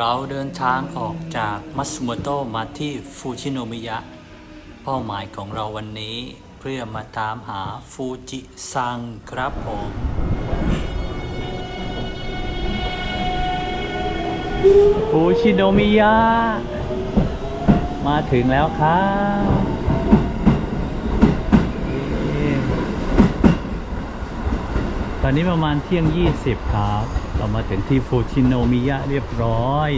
เราเดินทางออกจากมัตสึโมโตะมาที่ฟูชิโนมิยะ เป้าหมายของเราวันนี้เพื่อมาตามหาฟูจิซังครับผมฟูชิโนมิยะ มาถึงแล้วครับตอนนี้ประมาณเที่ยง 20 ครับ เรามาถึงที่ฟูชิโนมิยะเรียบร้อย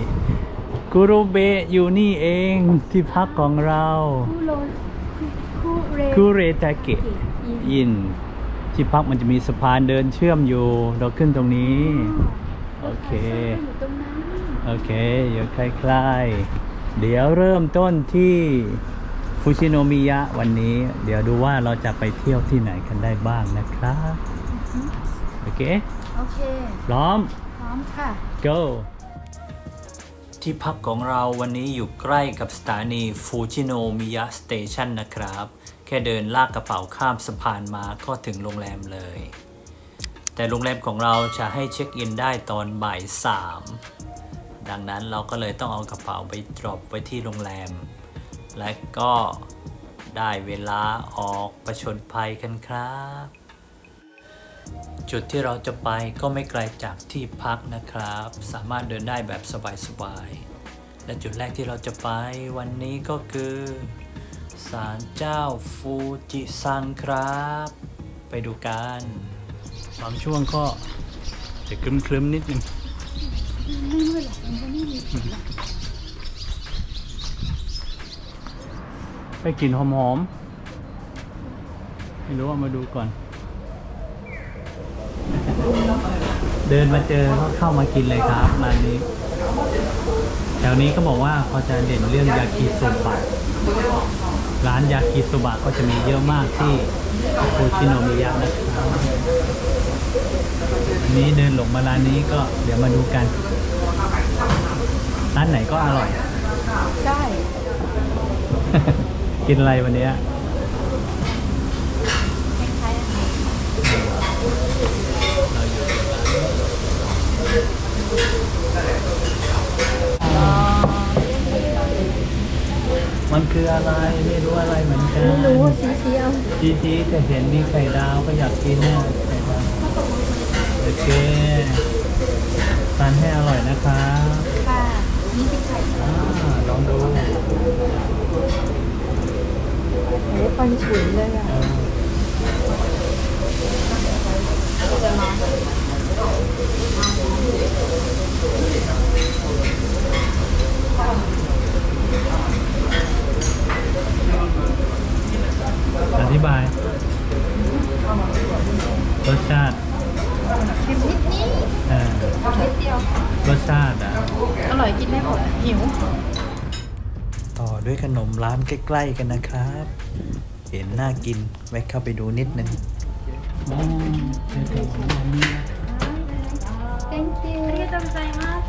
กุรุเบะอยู่นี่เองที่พักของเราคูโรคูเรคุเรตาเกะยิน ที่พักมันจะมีสะพานเดินเชื่อมอยู่ เราขึ้นตรงนี้ โอเคอยู่ตรงนั้นโอเคอยู่ใกล้ๆเดี๋ยวเริ่มต้นที่ฟูชิโนมิยะวันนี้ เดี๋ยวดูว่าเราจะไปเที่ยวที่ไหนกันได้บ้างนะครับ โอเค โอเค พร้อม พร้อมค่ะ go ที่พักของเราวันนี้อยู่ใกล้กับสถานีฟูจิโนมิยะสเตชันนะครับ แค่เดินลากกระเป๋าข้ามสะพานมาก็ถึงโรงแรมเลย แต่โรงแรมของเราจะให้เช็คอินได้ตอนบ่ายสามดังนั้นเราก็เลยต้องเอากระเป๋าไปดรอปไว้ที่โรงแรม และก็ได้เวลาออกประชนภัยกันครับ จุดที่เราจะไปก็ไม่ไกลจากที่พักนะครับ สามารถเดินได้แบบสบายๆ และจุดแรกที่เราจะไปวันนี้ก็คือศาลเจ้าฟูจิซังครับ ไปดูกันบางช่วงก็จะครึมๆนิดนึงไม่มืดหรอกมันก็ไม่มีฝนหรอกไปกลิ่นหอมๆไม่รู้ว่ามาดูก่อน เดินมาเจอก็เข้ามากินเลยครับร้านนี้แถวนี้ก็บอกว่าเขาจะเด่นเรื่องยากิโซบะร้านยากิโซบะก็จะมีเยอะมากที่โอชิโนมิยะนะครับอันนี้เดินหลงมาร้านนี้ก็เดี๋ยวมาดูกัน ร้านไหนก็อร่อยได้กินอะไรวันเนี้ยคล้ายๆอาหารเราอยู่ที่ร้าน มันคืออะไรไม่รู้อะไรเหมือนกันไม่รู้ว่าสีเขียวจีจีแต่เห็นมีไข่ดาวก็อยากกินเนี่ยไข่ดาวโอเคทานให้อร่อยนะคะค่ะนี่เป็นไข่อ่าลองดูโอ้ปันฉุนเลยอะ นมร้านใกล้ๆกันนะครับ เห็นน่ากินแวะเข้าไปดูนิดนึง thank you ありがとうございます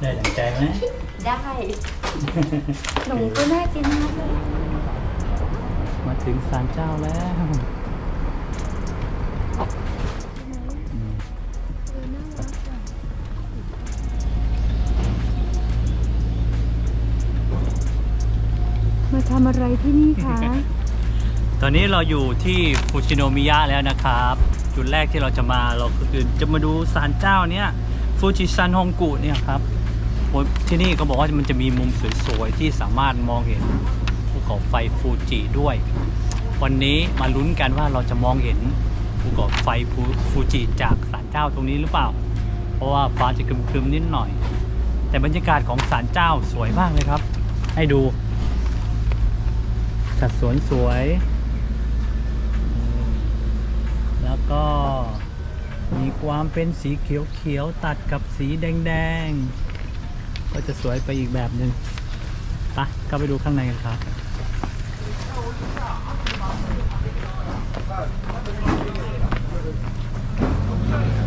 ได้ดังใจไหม ได้หนูก็น่ากินมากเลย มาถึงศาลเจ้าแล้ว ทำอะไรที่นี่คะ ตอนนี้เราอยู่ที่ฟูชิโนมิยะแล้วนะครับ จุดแรกที่เราจะมาเราคือจะมาดูศาลเจ้าเนี้ยฟูจิซันฮงกุเนี่ยครับที่นี่ก็บอกว่ามันจะมีมุมสวยๆที่สามารถมองเห็นภูเขาไฟฟูจิด้วย วันนี้มาลุ้นกันว่าเราจะมองเห็นภูเขาไฟฟูฟูจิจากศาลเจ้าตรงนี้หรือเปล่า เพราะว่าฟ้าจะครึมๆนิดหน่อย แต่บรรยากาศของศาลเจ้าสวยมากเลยครับ ให้ดู จัดสวนสวย แล้วก็มีความเป็นสีเขียวๆตัดกับสีแดงๆ ก็จะสวยไปอีกแบบหนึ่งไปะเข้าไปดูข้างในกันครับ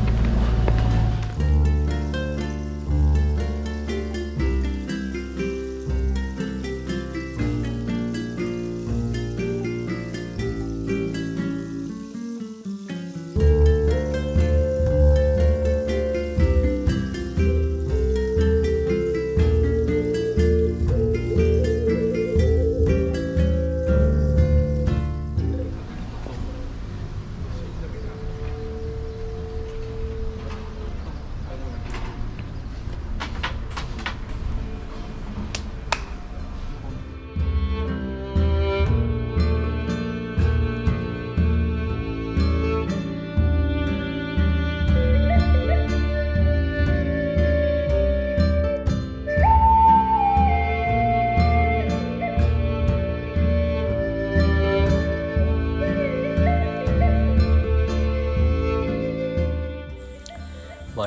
อ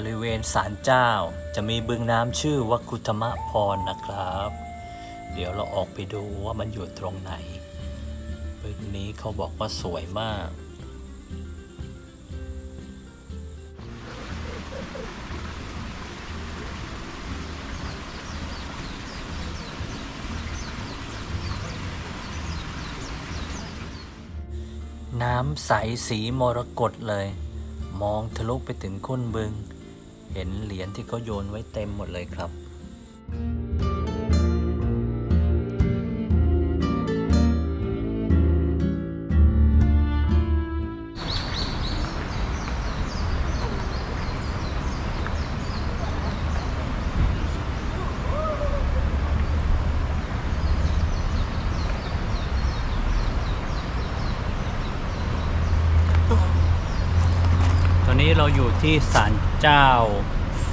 ริเวณศาลเจ้า จะมีบึงน้ำชื่อวัคุธมะพรนะครับ เดี๋ยวเราออกไปดูว่ามันอยู่ตรงไหน บึงนี้เขาบอกว่าสวยมากน้ำใสสีมรกตเลย มองทะลุไปถึงก้นบึง เห็นเหรียญที่เขาโยนไว้เต็มหมดเลยครับ ที่ศาลเจ้า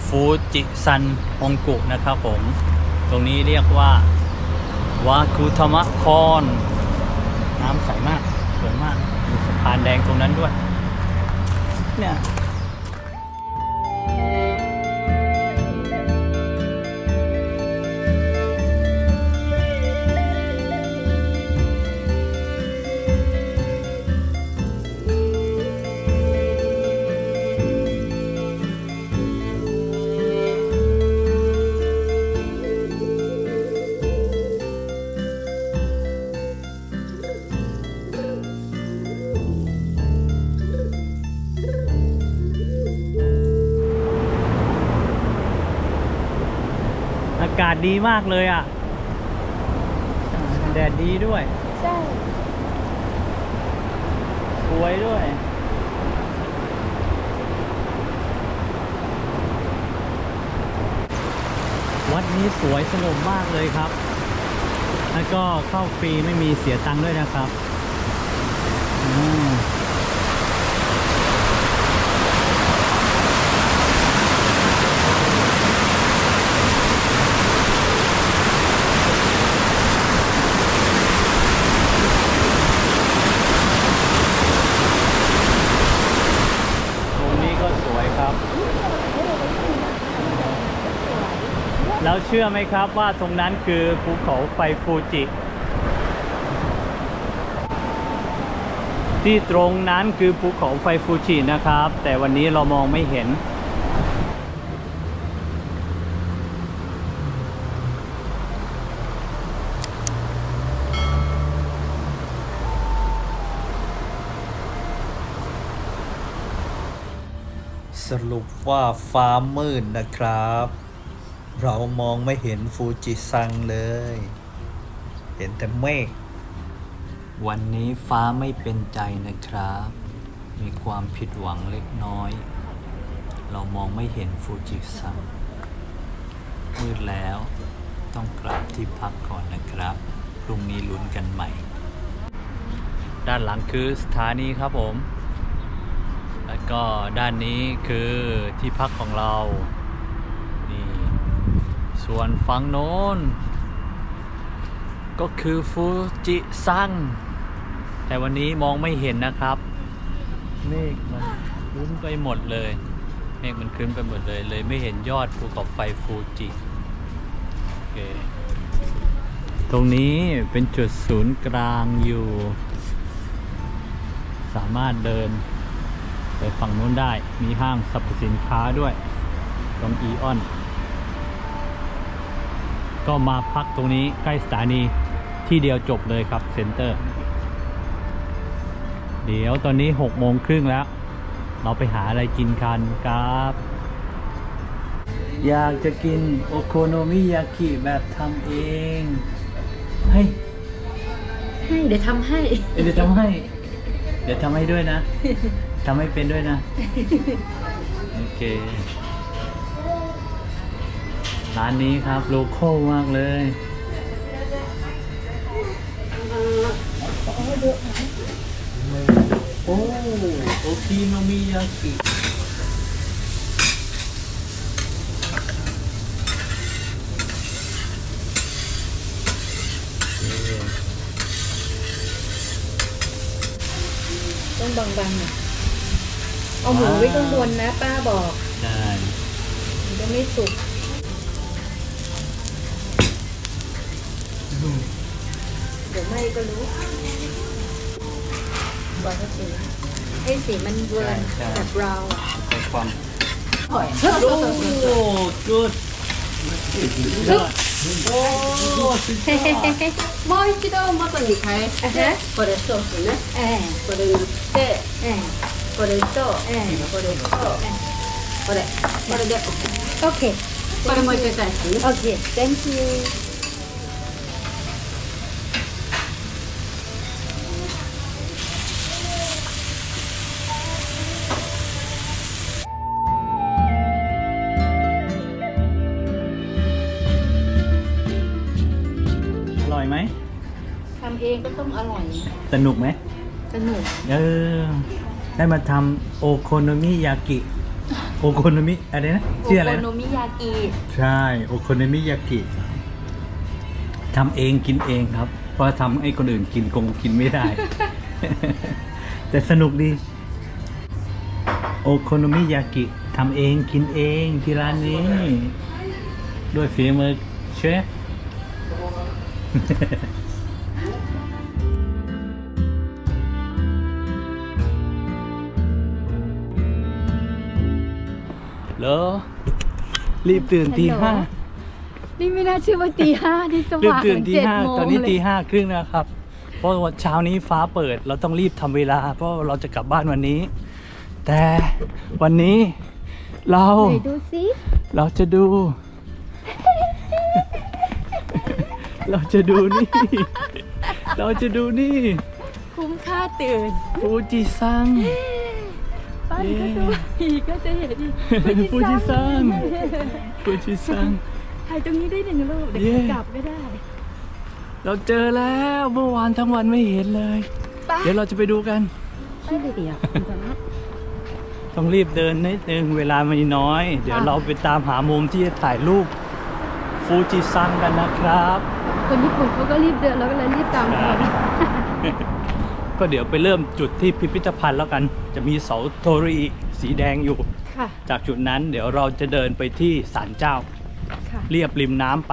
ฟูจิซันฮงกุนะครับผม ตรงนี้เรียกว่าวาคุธมะคอนน้ำใสมาก สวยมากมีสะพานแดงตรงนั้นด้วยเนี่ยากาศดีมากเลยอะ แดดดีด้วย ใช่ สวยด้วย วัดนี้สวยสงบมากเลยครับ แล้วก็เข้าฟรีไม่มีเสียตังค์ด้วยนะครับอืมตรงนี้ก็สวยครับ แล้วเชื่อไหมครับว่าตรงนั้นคือภูเขาไฟฟูจิ ที่ตรงนั้นคือภูเขาไฟฟูจินะครับ แต่วันนี้เรามองไม่เห็นสรุปว่าฟ้ามืดนะครับ เรามองไม่เห็นฟูจิซังเลย เห็นแต่เมฆ วันนี้ฟ้าไม่เป็นใจนะครับ มีความผิดหวังเล็กน้อย เรามองไม่เห็นฟูจิซัง มืดแล้วต้องกลับที่พักก่อนนะครับ พรุ่งนี้ลุ้นกันใหม่ ด้านหลังคือสถานีครับผม แล้วก็ด้านนี้คือที่พักของเรา ส่วนฝั่งโน้น ก็คือฟูจิซัง แต่วันนี้มองไม่เห็นนะครับ เมฆมันครึ้มไปหมดเลย เมฆมันครึ้มไปหมดเลย เลยไม่เห็นยอดภูเขาไฟฟูจิโอเคตรงนี้เป็นจุดศูนย์กลางอยู่ สามารถเดินไปฝั่งนู้นได้ มีห้างสรรพสินค้าด้วย ตรงอีออน ก็มาพักตรงนี้ใกล้สถานีที่เดียวจบเลยครับเซ็นเตอร์ เดี๋ยวตอนนี้หกโมงครึ่งแล้ว เราไปหาอะไรกินกันครับ อยากจะกินโอโคโนมิยากิแบบทำเองให้ยให้เดี๋ยวทำให้ เดี๋ยวทำให้ เดี๋ยวทำให้ด้วยนะ ทำให้เป็นด้วยนะ โอเค ร้านนี้ครับโลโก้มากเลยโอ้โอคิโนมิยากิต้องบางๆหน่อยเอาหมูไว้ข้างบนนะ ป้าบอกใช่ยังไม่สุก เดี๋ยวไม่ก็รู้ปล่อยให้สีให้สีมันเวิร์น ใช่ แบบเราอ่ะ ใส่ความ หอย โอ้จุดโอ้สุดยอด もう一度元に返して、これソースね。 เออ これ塗って、 เออ これと、 เออ これと、これ。これで OK。 โอเค これも入れたいですね。 โอเค thank you สนุกไหม สนุก เออ ได้มาทำโอโคโนมิยากิ โอโคโนมิอะไรนะชื่ออะไรโอนะโนมิยากิใช่ โอโคโนมิยากิทำเองกินเองครับ เพราะทำให้คนอื่นกินคงกินไม่ได้ แต่สนุกดี โอโคโนมิยากิทำเองกินเองที่ร้านนี้ ด้วยฝีมือเชฟ เหรอ รีบตื่นตีห้านี่ไม่น่าเชื่อว่าตีห้าที่สรีบว่างตื่นตีเจ็ดห้าโมงตอนนี้เลยตีห้าครึ่งนะครับ เพราะว่าเช้านี้ฟ้าเปิด เราต้องรีบทำเวลา เพราะเราจะกลับบ้านวันนี้ แต่วันนี้เรา ไหนดูซิเราจะดู เราจะดูนี่ เราจะดูนี่ คุ้มค่าตื่นฟูจิซัง ป้านก็ดูอีกก็จะเห็นอีกฟูจิซังฟูจิซังถ่ายตรงนี้ได้หนึ่งรูปเดี๋ยวเย้กลับไม่ได้ เราเจอแล้วเมื่อวานทั้งวันไม่เห็นเลยไป้าเดี๋ยวเราจะไปดูกันไปเลยเดี๋ยวต้องรีบเดินนิดนึงเวลามีน้อย เดี๋ยวเราไปตามหามุมที่จะถ่ายรูปฟูจิซังกันนะครับ คนญี่ปุ่นเขาก็รีบเดินแล้วก็เลยรีบตามเขาก็เดี๋ยวไปเริ่มจุดที่พิพิธภัณฑ์แล้วกัน จะมีเสาโทริสีแดงอยู่ ค่ะ จากจุดนั้นเดี๋ยวเราจะเดินไปที่ศาลเจ้า ค่ะ เรียบริมน้ำไป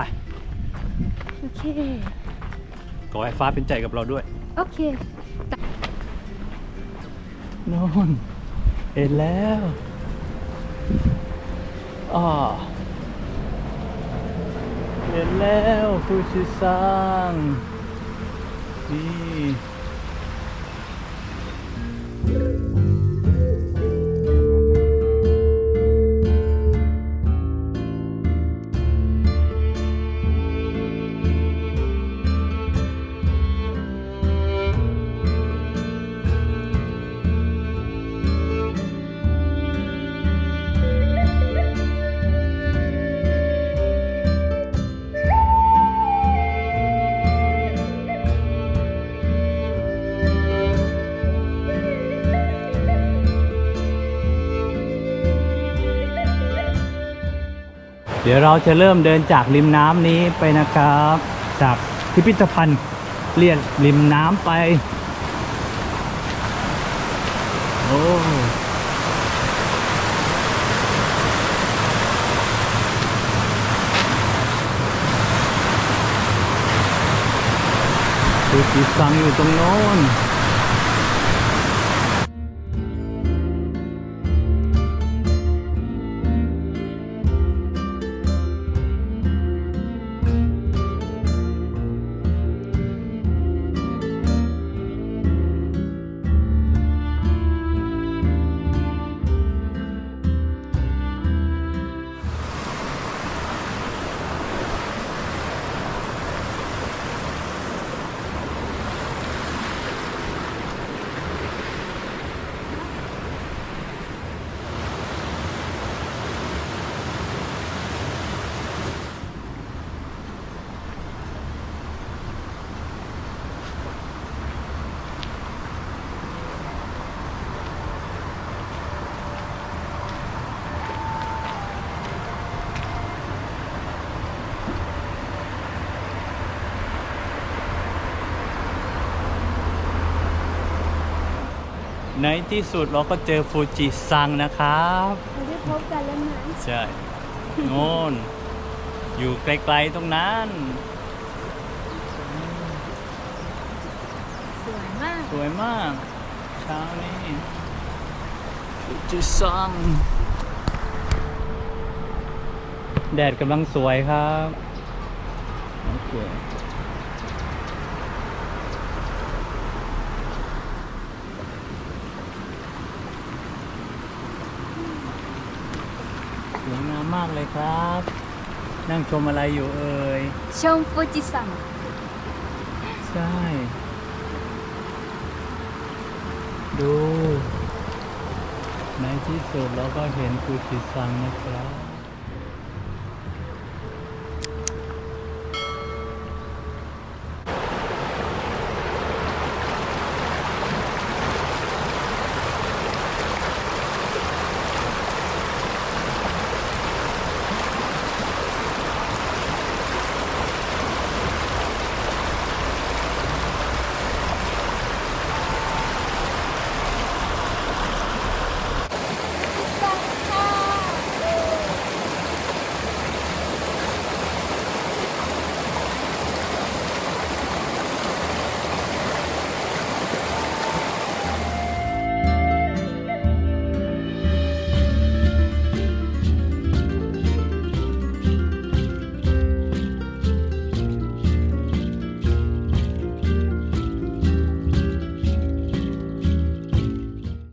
โอเค ขอให้ฟ้าเป็นใจกับเราด้วย โอเคโน่นเห็นแล้วอ่าเห็นแล้วฟูจิซังนี่ เดี๋ยวเราจะเริ่มเดินจากริมน้ำนี้ไปนะครับ จากพิพิธภัณฑ์เลียนริมน้ำไป โอ้ดูสีสังอยู่ตรงโน้น ในที่สุดเราก็เจอฟูจิซังนะครับเราได้พบกันแล้วนะใช่โน่น อยู่ไกลๆตรงนั้น สวยมาก สวยมาก เช้านี้ฟูจิซัง แดดกำลังสวยครับโอเค สวยงาม มากเลยครับ นั่งชมอะไรอยู่เอ่ย ชมฟูจิซังใช่ ดู ในที่สุดเราก็เห็นฟูจิซังนะครับ